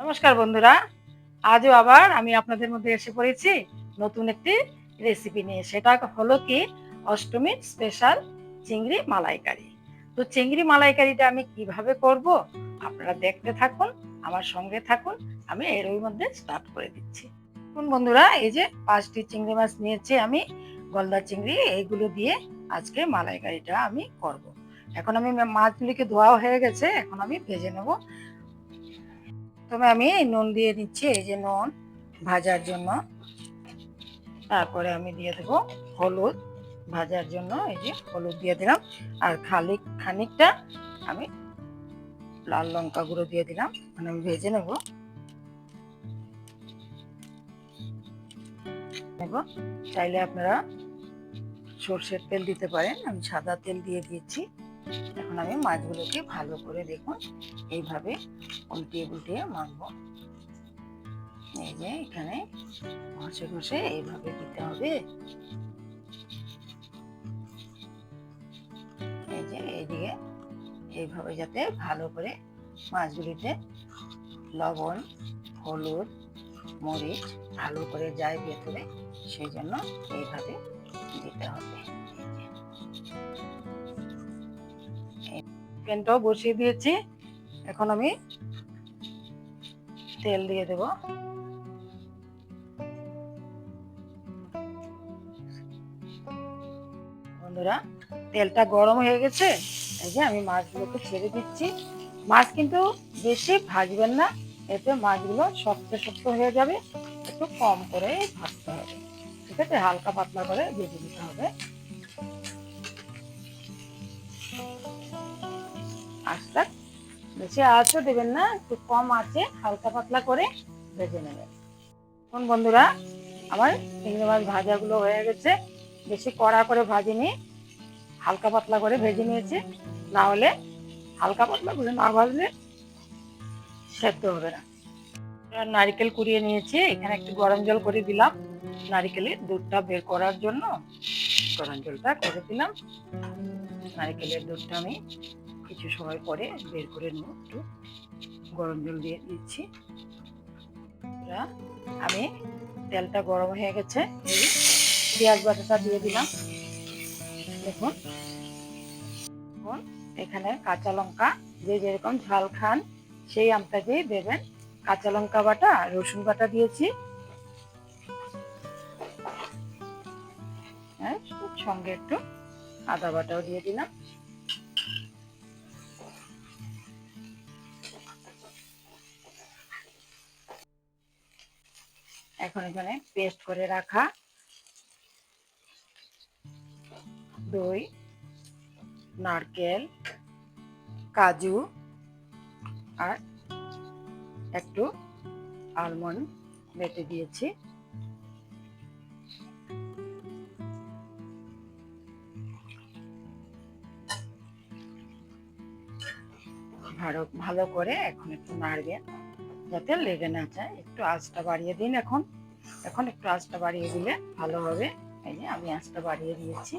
নমস্কার বন্ধুরা। আজও আবার আমি আপনাদের মধ্যে এসে পড়েছি নতুন একটি রেসিপি নিয়ে। সেটা হলো কি? অষ্টমীর স্পেশাল চিংড়ি মালাইকারি। তো চিংড়ি মালাইকারিটা আমি কীভাবে করব? আপনারা দেখতে থাকুন, আমার সঙ্গে থাকুন, আমি এর ওই মধ্যে স্টার্ট করে দিচ্ছি। দেখুন বন্ধুরা, এই যে পাঁচটি চিংড়ি মাছ নিয়েছি আমি, গলদা চিংড়ি, এইগুলো দিয়ে আজকে মালাইকারিটা আমি করব। এখন আমি মাছগুলিকে ধোয়া হয়ে গেছে, এখন আমি ভেজে নেব। তবে আমি নুন দিয়ে দিচ্ছি, এই যে নুন ভাজার জন্য। তারপরে আমি দিয়ে দেবো হলুদ ভাজার জন্য, এই যে হলুদ দিয়ে দিলাম। আর খালি খানিকটা আমি লাল লঙ্কা গুঁড়ো দিয়ে দিলাম মানে আমি ভেজে নেব। নেব, চাইলে আপনারা সর্ষের তেল দিতে পারেন, আমি সাদা তেল দিয়ে দিয়েছি। এখন আমি মাছগুলোকে ভালো করে দেখুন, এইভাবে উল্টিয়ে উল্টিয়ে মাখবো। এই যে এখানে ঘষে ঘষে এইভাবে দিতে হবে। এই যে এইদিকে এইভাবে যাতে ভালো করে মাছগুলিতে লবণ, হলুদ, মরিচ ভালো করে যায় ভেতরে, সেই জন্য এইভাবে দিতে হবে। প্যানটাও বসিয়ে দিয়েছি। এখন আমি তেল দিয়ে দেব। বন্ধুরা, তেলটা গরম হয়ে গেছে। এই যে আমি মাছগুলোকে ছেড়ে দিচ্ছি। মাছ কিন্তু বেশি ভাজবেন না, এতে মাছগুলো শক্ত শক্ত হয়ে যাবে। একটু কম করে ভাজতে হবে। ঠিক আছে? হালকা পাতলা করে ভেজে দিতে হবে। আঁচটা বেশি আঁচও দেবেন না, একটু কম আছে হালকা পাতলা করে ভেজে নেবেন। কোন বন্ধুরা, আমার চিংড়ি মাছ ভাজাগুলো হয়ে গেছে। বেশি কড়া করে ভাজিনি, হালকা পাতলা করে ভেজে নিয়েছি। না হলে হালকা পাতলা করে না ভাজলে সেদ্ধ হবে না। নারিকেল কুড়িয়ে নিয়েছি, এখানে একটু গরম জল করে দিলাম। নারিকেলের দুধটা বের করার জন্য গরম জলটা করে দিলাম। নারিকেলের দুধটা আমি কিছু সময় পরে বের করে নেব একটু গরম জল দিয়ে দিচ্ছি। আমি তেলটা গরম হয়ে গেছে। পেঁয়াজ বাটাটা দিয়ে দিলাম। দেখুন। এখন এখানে কাঁচা লঙ্কা, যে যেরকম ঝাল খান, সেই আমটাকেই দেবেন। কাঁচা লঙ্কা বাটা, রসুন বাটা দিয়েছি। হ্যাঁ সঙ্গে একটু আদা বাটাও দিয়ে দিলাম। এখন এখানে পেস্ট করে রাখা। দই, নারকেল, কাজু আর একটু আলমন্ড বেটে দিয়েছি। ভালো ভালো করে এখন একটু নাড়বেন যাতে লেগে না যায়। একটু আঁচটা বাড়িয়ে দিন এখন। এখন একটু আঁচটা বাড়িয়ে দিলে ভালো হবে। এই যে আমি আঁচটা বাড়িয়ে দিয়েছি।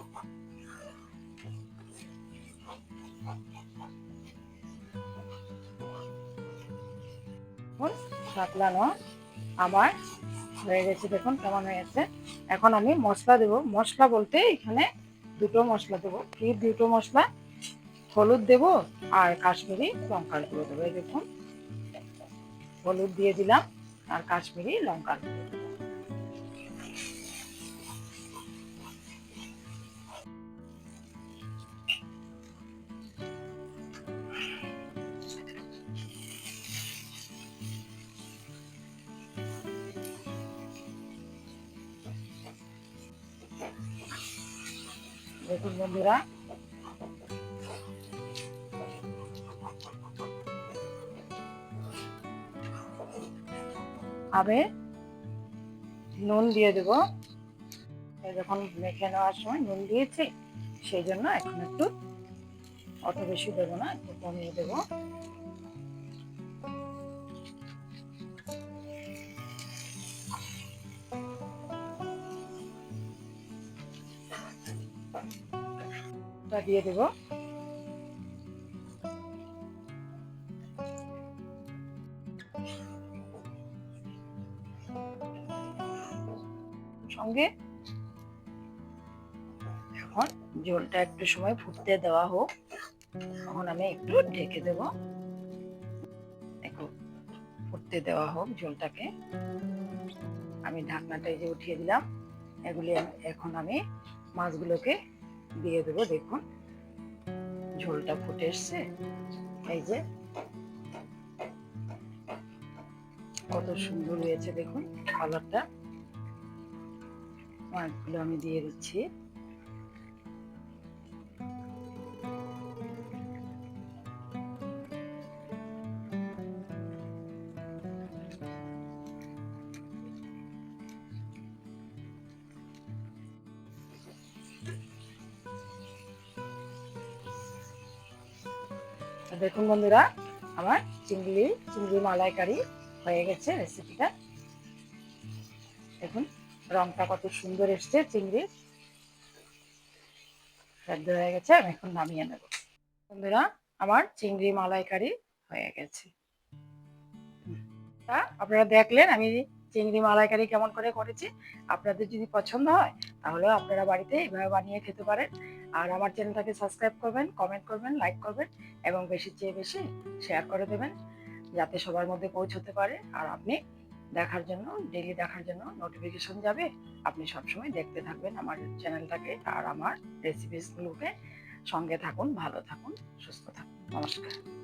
সাতলানো আমার হয়ে গেছে। দেখুন কেমন হয়েছে এখন আমি মশলা দেব। মশলা বলতে এখানে দুটো মশলা দেবো। কি দুটো মশলা, হলুদ দেব আর কাশ্মীরি লঙ্কার গুঁড়ো দেবো। এই দেখুন। হলুদ দিয়ে দিলাম আর কাশ্মীরি লঙ্কা দেখুন বন্ধুরা আমি নুন দিয়ে দেব। যখন মেখে নেওয়ার সময় নুন দিয়েছি, সেই জন্য এখন একটু অত বেশি দেবো না, একটু কমিয়ে দেবো। দিয়ে দেবো। সঙ্গে। এখন ঝোলটা একটু সময় ফুটতে দেওয়া হোক। তখন আমি একটু ঢেকে দেব। একটু ফুটতে দেওয়া হোক ঝোলটাকে আমি ঢাকনাটা যে উঠিয়ে দিলাম। এগুলি এখন আমি মাছগুলোকে দিয়ে দেবো, দেখুন। ঝোলটা ফুটে এসছে। এই যে। কত সুন্দর হয়েছে, দেখুন কালারটা মাছগুলো আমি দিয়ে দিচ্ছি। দেখুন বন্ধুরা আমার চিংড়ি চিংড়ি মালাইকারি হয়ে গেছে রেসিপিটা রংটা কত সুন্দর এসছে চিংড়ির সেদ্ধ হয়ে গেছে, আমি এখন নামিয়ে নেব। বন্ধুরা, আমার চিংড়ি মালাইকারি হয়ে গেছে। তা আপনারা দেখলেন আমি চিংড়ি মালাইকারি কেমন করে করেছি। আপনাদের যদি পছন্দ হয়, তাহলে আপনারা বাড়িতে এভাবে বানিয়ে খেতে পারেন। আর আমার চ্যানেলটাকে সাবস্ক্রাইব করবেন, কমেন্ট করবেন, লাইক করবেন, এবং বেশি চেয়ে বেশি শেয়ার করে দেবেন, যাতে সবার মধ্যে পৌঁছতে পারে। আর আপনি দেখার জন্য ডেলি দেখার জন্য নোটিফিকেশন যাবে। আপনি সবসময় দেখতে থাকবেন আমার চ্যানেলটাকে আর আমার রেসিপিসগুলোকে সঙ্গে থাকুন, ভালো থাকুন, সুস্থ থাকুন। নমস্কার।